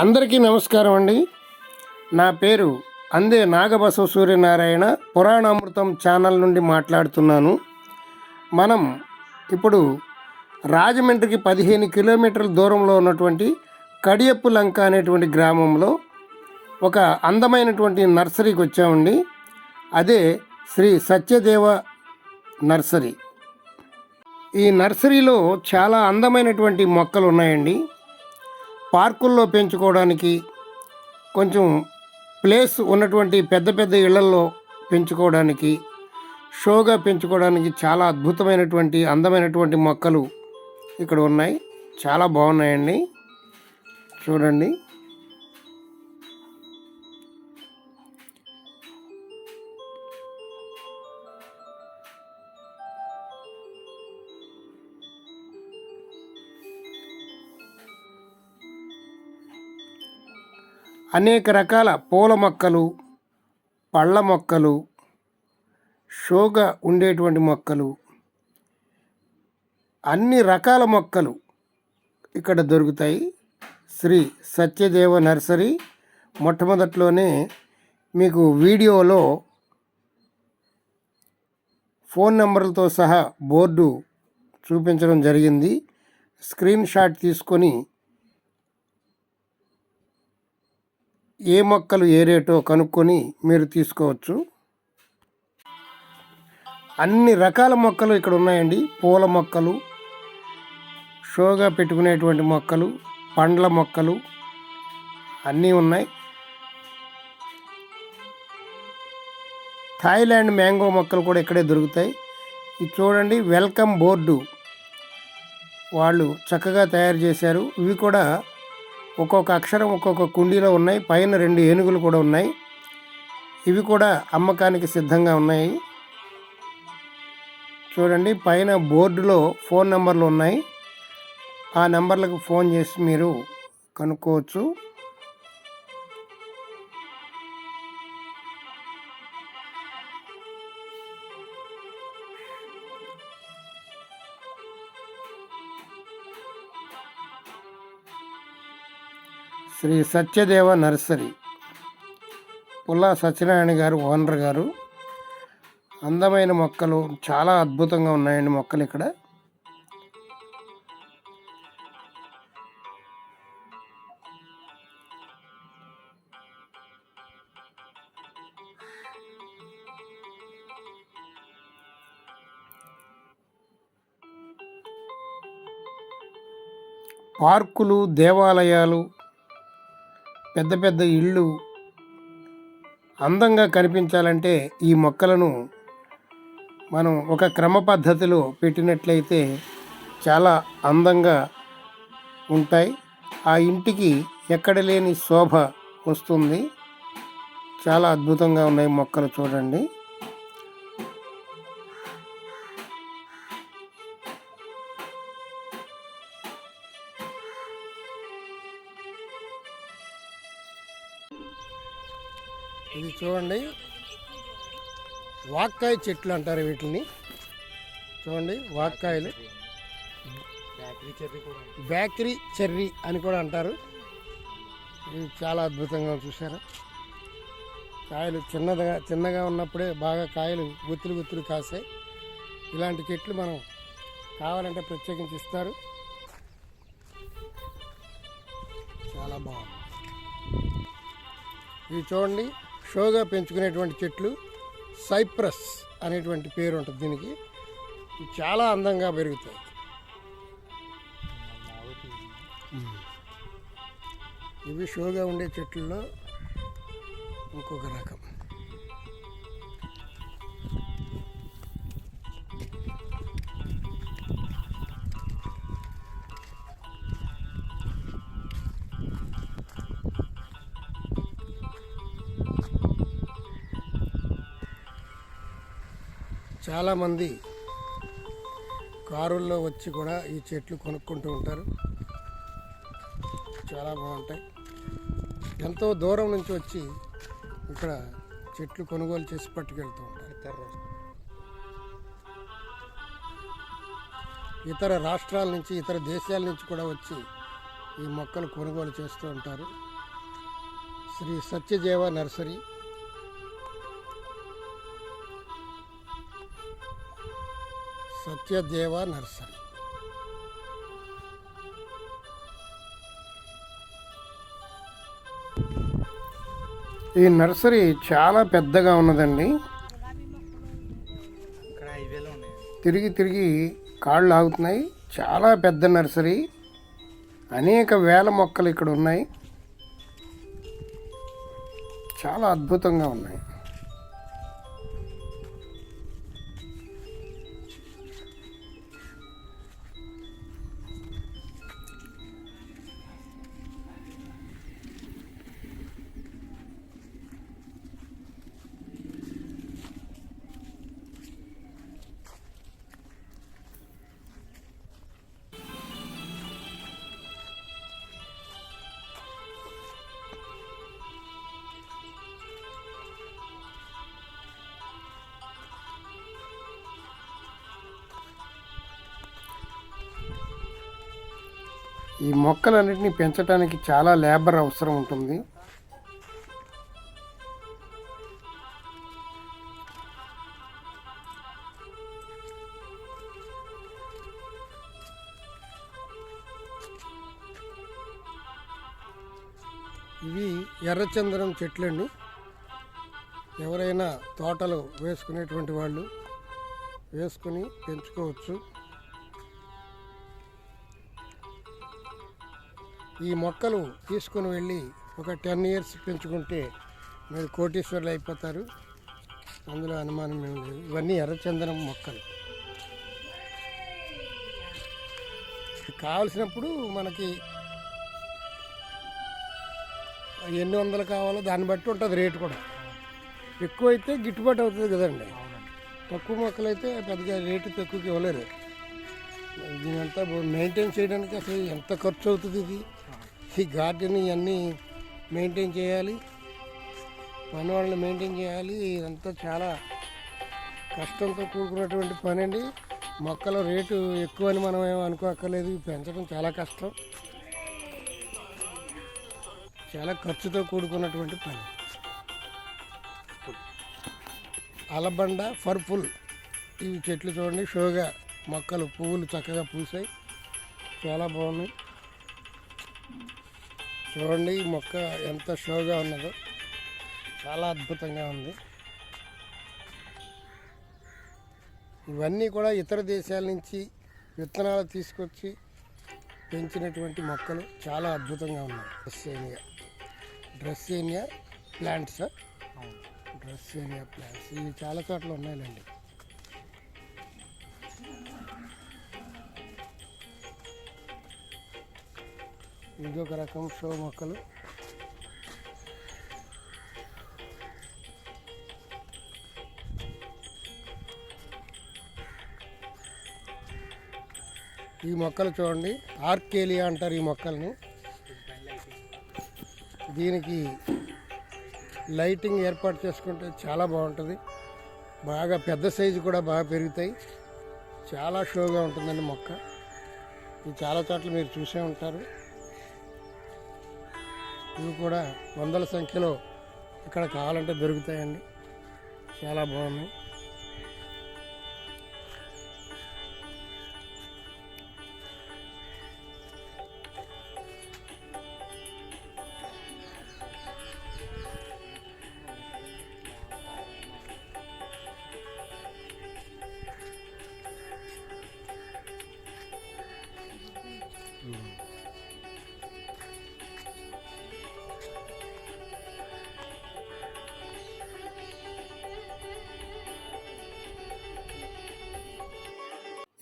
అందరికీ నమస్కారం అండి. నా పేరు అందే నాగబసవ సూర్యనారాయణ పురాణామృతం ఛానల్ నుండి మాట్లాడుతున్నాను. మనం ఇప్పుడు రాజమండ్రికి పదిహేను కిలోమీటర్ల దూరంలో ఉన్నటువంటి కడియప్పు లంక అనేటువంటి గ్రామంలో ఒక అందమైనటువంటి నర్సరీకి వచ్చామండి. అదే శ్రీ సత్యదేవ నర్సరీ. ఈ నర్సరీలో చాలా అందమైనటువంటి మొక్కలు ఉన్నాయండి పార్కుల్లో పెంచుకోవడానికి కొంచెం ప్లేస్ ఉన్నటువంటి పెద్ద పెద్ద ఇళ్ళల్లో పెంచుకోవడానికి షోగా పెంచుకోవడానికి చాలా అద్భుతమైనటువంటి అందమైనటువంటి మొక్కలు ఇక్కడ ఉన్నాయి. చాలా బాగున్నాయండి. చూడండి. అనేక రకాల పూల మొక్కలు పళ్ళ మొక్కలు షోగా ఉండేటువంటి మొక్కలు. అన్ని రకాల మొక్కలు ఇక్కడ దొరుకుతాయి. శ్రీ సత్యదేవ నర్సరీ మొట్టమొదట్లోనే మీకు వీడియోలో ఫోన్ నెంబర్లతో సహా బోర్డు చూపించడం జరిగింది. స్క్రీన్ షాట్ తీసుకొని ఏ మొక్కలు ఏ రేటో కనుక్కొని మీరు తీసుకోవచ్చు. అన్ని రకాల మొక్కలు ఇక్కడ ఉన్నాయండి. పూల మొక్కలు షోగా పెట్టుకునేటువంటి మొక్కలు పండ్ల మొక్కలు అన్నీ ఉన్నాయి. థాయిలాండ్ మ్యాంగో మొక్కలు కూడా ఇక్కడే దొరుకుతాయి. ఇది చూడండి వెల్కమ్ బోర్డు వాళ్ళు చక్కగా తయారు చేశారు. ఇవి కూడా ఒక్కొక్క అక్షరం ఒక్కొక్క కుండీలో ఉన్నాయి పైన రెండు ఏనుగులు కూడా ఉన్నాయి. ఇవి కూడా అమ్మకానికి సిద్ధంగా ఉన్నాయి. చూడండి పైన బోర్డులో ఫోన్ నెంబర్లు ఉన్నాయి. ఆ నెంబర్లకు ఫోన్ చేసి మీరు కనుక్కోవచ్చు. శ్రీ సత్యదేవ నర్సరీ. పుల్లా సత్యనారాయణ గారు ఓనర్ గారు. అందమైన మొక్కలు చాలా అద్భుతంగా ఉన్నాయండి మొక్కలు ఇక్కడ. పార్కులు దేవాలయాలు పెద్ద పెద్ద ఇళ్ళు అందంగా కనిపించాలంటే ఈ మొక్కలను మనం ఒక క్రమ పద్ధతిలో పెట్టినట్లయితే చాలా అందంగా ఉంటాయి. ఆ ఇంటికి ఎక్కడ లేని శోభ వస్తుంది. చాలా అద్భుతంగా ఉన్నాయి మొక్కలు చూడండి. ఇది చూడండి. వాక్కాయ చెట్లు అంటారు వీటిని. చూడండి వాక్కాయలు. బేకరీ చెర్రీ అని కూడా అంటారు. ఇవి చాలా అద్భుతంగా చూసారా కాయలు చిన్నదిగా చిన్నగా ఉన్నప్పుడే బాగా కాయలు గుత్తులు గుత్తులు కాసాయి. ఇలాంటి చెట్లు మనం కావాలంటే ప్రత్యేకించి ఇస్తారు. చాలా బాగుంది. ఇవి చూడండి షోగా పెంచుకునేటువంటి చెట్లు సైప్రస్ అనేటువంటి పేరు ఉంటుంది దీనికి. చాలా అందంగా పెరుగుతాయి. ఇవి షోగా ఉండే చెట్లలో ఇంకొక రకం. చాలామంది కారుల్లో వచ్చి కూడా ఈ చెట్లు కొనుక్కుంటూ ఉంటారు. చాలా బాగుంటాయి. ఎంతో దూరం నుంచి వచ్చి ఇక్కడ చెట్లు కొనుగోలు చేసి పట్టుకెళ్తూ ఉంటారు. ఇతర రాష్ట్రాల నుంచి ఇతర దేశాల నుంచి కూడా వచ్చి ఈ మొక్కలు కొనుగోలు చేస్తూ ఉంటారు. శ్రీ సత్యదేవ నర్సరీ సత్యదేవ నర్సరీ ఈ నర్సరీ చాలా పెద్దగా ఉన్నదండి. తిరిగి తిరిగి కాళ్ళు ఆగుతున్నాయి. చాలా పెద్ద నర్సరీ. అనేక వేల మొక్కలు ఇక్కడ ఉన్నాయి. చాలా అద్భుతంగా ఉన్నాయి. ఈ మొక్కలన్నిటిని పెంచడానికి చాలా లేబర్ అవసరం ఉంటుంది. ఇవి ఎర్రచందనం చెట్లండి. ఎవరైనా తోటలు వేసుకునేటువంటి వాళ్ళు వేసుకుని పెంచుకోవచ్చు. ఈ మొక్కలు తీసుకుని వెళ్ళి ఒక టెన్ ఇయర్స్ పెంచుకుంటే మీరు కోటీశ్వర్లు అయిపోతారు. అందులో అనుమానం ఏం లేదు. ఇవన్నీ ఎర్రచందనం మొక్కలు. కావలసినప్పుడు మనకి ఎన్ని వందలు కావాలో దాన్ని బట్టి ఉంటుంది రేటు కూడా. ఎక్కువ అయితే గిట్టుబాటు అవుతుంది కదండి. తక్కువ మొక్కలు అయితే పెద్దగా రేటు తక్కువకి ఇవ్వలేరు. దీనంతా మెయింటైన్ చేయడానికి అసలు ఎంత ఖర్చు అవుతుంది ఇది? ఈ గార్డెన్ ఇవన్నీ మెయింటైన్ చేయాలి. మనవాళ్ళని మెయింటైన్ చేయాలి. ఇదంతా చాలా కష్టంతో కూడుకున్నటువంటి పని అండి మొక్కల రేటు ఎక్కువ అని మనం ఏం అనుకోక్కర్లేదు. ఇవి పెంచడం చాలా కష్టం. చాలా ఖర్చుతో కూడుకున్నటువంటి పని. అలబండ పర్పుల్ ఇవి చెట్లు చూడండి. షోగా మొక్కలు పువ్వులు చక్కగా పూసాయి. చాలా బాగున్నాయి. చూడండి ఈ మొక్క ఎంత షోగా ఉన్నదో. చాలా అద్భుతంగా ఉంది. ఇవన్నీ కూడా ఇతర దేశాల నుంచి విత్తనాలు తీసుకొచ్చి పెంచినటువంటి మొక్కలు చాలా అద్భుతంగా ఉన్నాయి. Dracaena. Dracaena plants. Dracaena plants. ఇవి చాలా చోట్ల ఉన్నాయండి ఇంకొక రకం షో మొక్కలు. ఈ మొక్కలు చూడండి ఆర్కేలియా అంటారు ఈ మొక్కల్ని. దీనికి లైటింగ్ ఏర్పాటు చేసుకుంటే చాలా బాగుంటుంది. బాగా పెద్ద సైజు కూడా బాగా పెరుగుతాయి. చాలా షోగా ఉంటుందండి మొక్క. ఇది చాలా చోట్ల మీరు చూసే ఉంటారు. ఇవి కూడా వందల సంఖ్యలో ఇక్కడ కావాలంటే దొరుకుతాయండి. చాలా బాగున్నాయి.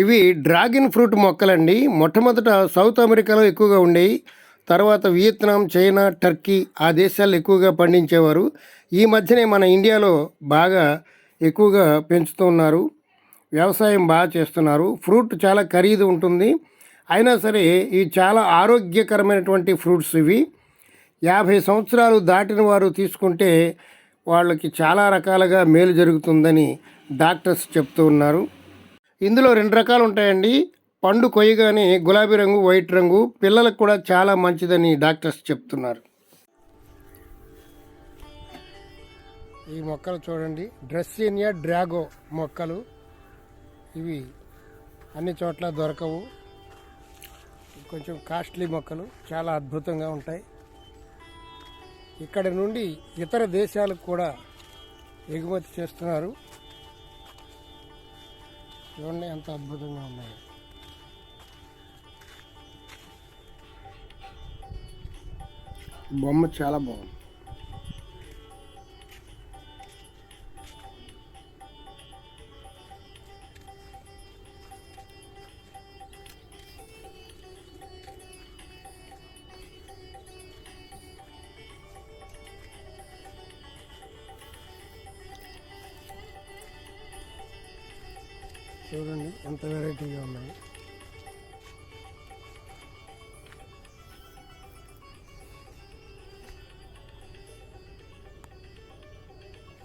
ఇవి డ్రాగన్ ఫ్రూట్ మొక్కలండి. మొట్టమొదట సౌత్ అమెరికాలో ఎక్కువగా ఉండేవి తర్వాత వియత్నాం చైనా టర్కీ ఆ దేశాల్లో ఎక్కువగా పండించేవారు. ఈ మధ్యనే మన ఇండియాలో బాగా ఎక్కువగా పెంచుతున్నారు వ్యవసాయం బాగా చేస్తున్నారు. ఫ్రూట్ చాలా ఖరీదు ఉంటుంది. అయినా సరే ఇవి చాలా ఆరోగ్యకరమైనటువంటి ఫ్రూట్స్ ఇవి. యాభై సంవత్సరాలు దాటిన వారు తీసుకుంటే వాళ్ళకి చాలా రకాలుగా మేలు జరుగుతుందని డాక్టర్స్ చెప్తూ ఉన్నారు. ఇందులో రెండు రకాలు ఉంటాయండి పండు కొయ్యగానే గులాబీ రంగు వైట్ రంగు. పిల్లలకు కూడా చాలా మంచిదని డాక్టర్స్ చెప్తున్నారు. ఈ మొక్కలు చూడండి. డ్రెస్సీనియా డ్రాగో మొక్కలు. ఇవి అన్ని చోట్ల దొరకవు. కొంచెం కాస్ట్లీ మొక్కలు. చాలా అద్భుతంగా ఉంటాయి. ఇక్కడ నుండి ఇతర దేశాలకు కూడా ఎగుమతి చేస్తున్నారు. చూడండి ఎంత అద్భుతంగా ఉన్నాయి. బొమ్మ చాలా బాగుంది.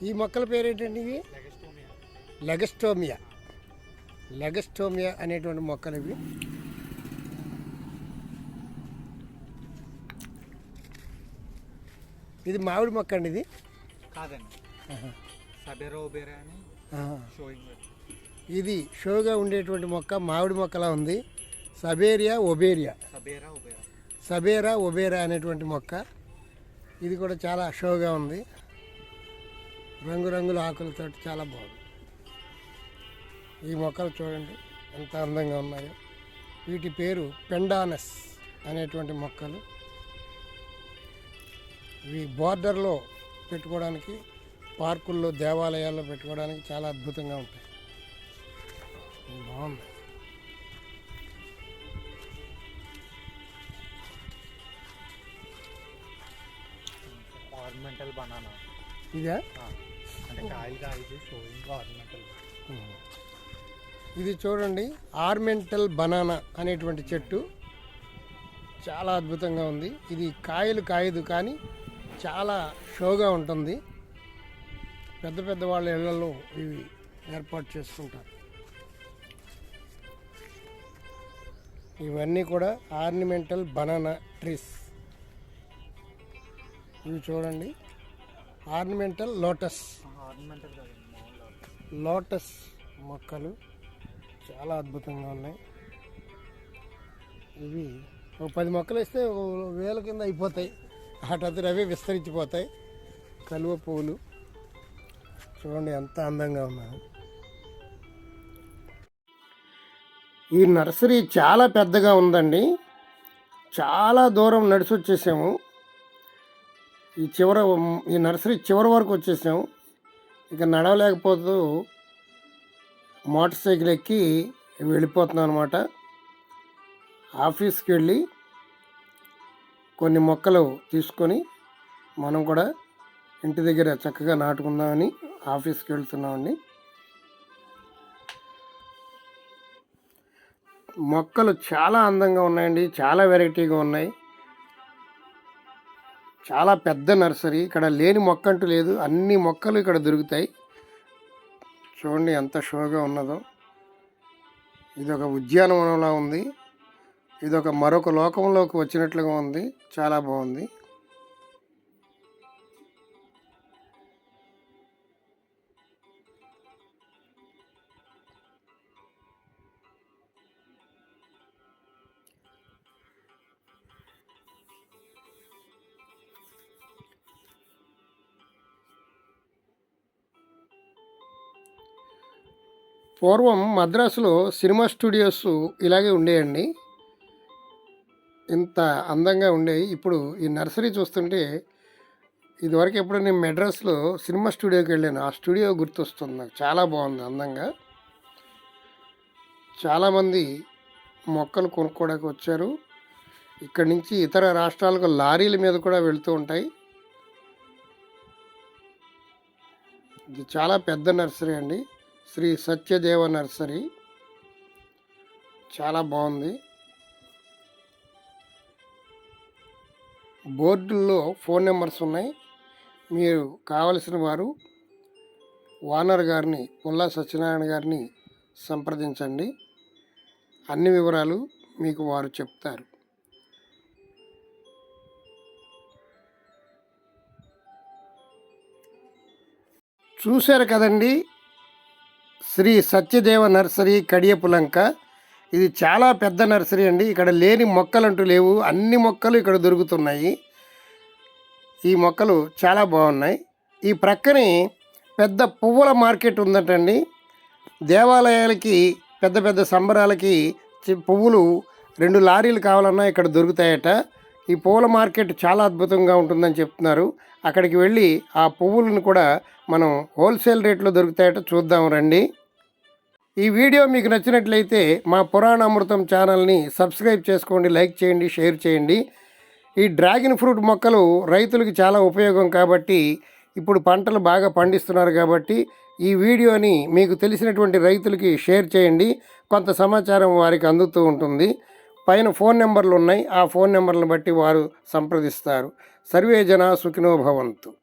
ఈ మొక్కల పేరేంటండి ఇవి? లెగస్టోమియా. లెగస్టోమియా అనేటువంటి మొక్కలు ఇవి. ఇది మామిడి మొక్క అండి ఇది? కాదండి. ఇది షోగా ఉండేటువంటి మొక్క మామిడి మొక్కలా ఉంది. సబేరియా ఒబేరియా. సబేరా ఒబెరా. సబేరా ఒబేరా అనేటువంటి మొక్క. ఇది కూడా చాలా షోగా ఉంది. రంగురంగుల ఆకులతో చాలా బాగుంది. ఈ మొక్కలు చూడండి ఎంత అందంగా ఉన్నాయో. వీటి పేరు పెండానస్ అనేటువంటి మొక్కలు. ఇవి బార్డర్లో పెట్టుకోవడానికి పార్కుల్లో దేవాలయాల్లో పెట్టుకోవడానికి చాలా అద్భుతంగా ఉంటాయి. బాగుంది. ఆర్నమెంటల్ బనానా ఇదా? ఇది చూడండి ఆర్మెంటల్ బనానా అనేటువంటి చెట్టు. చాలా అద్భుతంగా ఉంది. ఇది కాయలు కాయదు కానీ చాలా షోగా ఉంటుంది. పెద్ద పెద్ద వాళ్ళ ఇళ్ళలో ఇవి ఏర్పాటు చేసుకుంటారు. ఇవన్నీ కూడా ఆర్నిమెంటల్ బనానా ట్రీస్. ఇవి చూడండి. Ornamental lotus. లోటస్. మొక్కలు చాలా అద్భుతంగా ఉన్నాయి. ఇవి ఒక పది మొక్కలు వేస్తే వేల కింద అయిపోతాయి. అటంతట అవే విస్తరించిపోతాయి. కలువ పువ్వులు చూడండి ఎంత అందంగా ఉన్నాయి. ఈ నర్సరీ చాలా పెద్దగా ఉందండి. చాలా దూరం నడిచి వచ్చేసాము ఈ చివర ఈ నర్సరీ చివరి వరకు వచ్చేసాము ఇక నడవలేకపోతూ మోటార్ సైకిల్ ఎక్కి వెళ్ళిపోతున్నాను అనమాట ఆఫీస్కి వెళ్ళి కొన్ని మొక్కలు తీసుకొని మనం కూడా ఇంటి దగ్గర చక్కగా నాటుకుందామని ఆఫీస్కి వెళ్తున్నామండి. మొక్కలు చాలా అందంగా ఉన్నాయండి చాలా వెరైటీగా ఉన్నాయి. చాలా పెద్ద నర్సరీ. ఇక్కడ లేని మొక్క అంటూ లేదు. అన్ని మొక్కలు ఇక్కడ దొరుకుతాయి. చూడండి ఎంత షోగా ఉన్నదో. ఇది ఒక ఉద్యానవనంలా ఉంది. ఇది ఒక మరొక లోకంలోకి వచ్చినట్లుగా ఉంది. చాలా బాగుంది. పూర్వం మద్రాసులో సినిమా స్టూడియోస్ ఇలాగే ఉండేయండి. ఇంత అందంగా ఉండేవి. ఇప్పుడు ఈ నర్సరీ చూస్తుంటే ఇదివరకు ఎప్పుడు నేను మెడ్రాస్లో సినిమా స్టూడియోకి వెళ్ళాను. ఆ స్టూడియో గుర్తొస్తుంది నాకు. చాలా బాగుంది అందంగా. చాలామంది మొక్కలు కొనుక్కోవడానికి వచ్చారు. ఇక్కడి నుంచి ఇతర రాష్ట్రాలకు లారీల మీద కూడా వెళుతూ ఉంటాయి. ఇది చాలా పెద్ద నర్సరీ అండి. శ్రీ సత్యదేవ నర్సరీ. చాలా బాగుంది. బోర్డుల్లో ఫోన్ నెంబర్స్ ఉన్నాయి. మీరు కావలసిన వారు వానర్ గారిని పుల్లా సత్యనారాయణ గారిని సంప్రదించండి. అన్ని వివరాలు మీకు వారు చెప్తారు. చూశారు కదండి? శ్రీ సత్యదేవ నర్సరీ కడియపులంక. ఇది చాలా పెద్ద నర్సరీ అండి. ఇక్కడ లేని మొక్కలంటూ లేవు. అన్ని మొక్కలు ఇక్కడ దొరుకుతున్నాయి. ఈ మొక్కలు చాలా బాగున్నాయి. ఈ ప్రక్కనే పెద్ద పువ్వుల మార్కెట్ ఉందటండి. దేవాలయాలకి పెద్ద పెద్ద సంబరాలకి పువ్వులు రెండు లారీలు కావాలన్నా ఇక్కడ దొరుకుతాయట. ఈ పువ్వుల మార్కెట్ చాలా అద్భుతంగా ఉంటుందని చెప్తున్నారు. అక్కడికి వెళ్ళి ఆ పువ్వులను కూడా మనం హోల్సేల్ రేట్లో దొరుకుతాయట చూద్దాం రండి. ఈ వీడియో మీకు నచ్చినట్లయితే మా పురాణ అమృతం ఛానల్ని సబ్స్క్రైబ్ చేసుకోండి లైక్ చేయండి షేర్ చేయండి. ఈ డ్రాగన్ ఫ్రూట్ మొక్కలు రైతులకు చాలా ఉపయోగం కాబట్టి ఇప్పుడు పంటలు బాగా పండిస్తున్నారు కాబట్టి ఈ వీడియోని మీకు తెలిసినటువంటి రైతులకి షేర్ చేయండి. కొంత సమాచారం వారికి అందుతూ ఉంటుంది. పైన ఫోన్ నెంబర్లు ఉన్నాయి. ఆ ఫోన్ నెంబర్లను బట్టి వారు సంప్రదిస్తారు. సర్వే జన సుఖినోభవంతు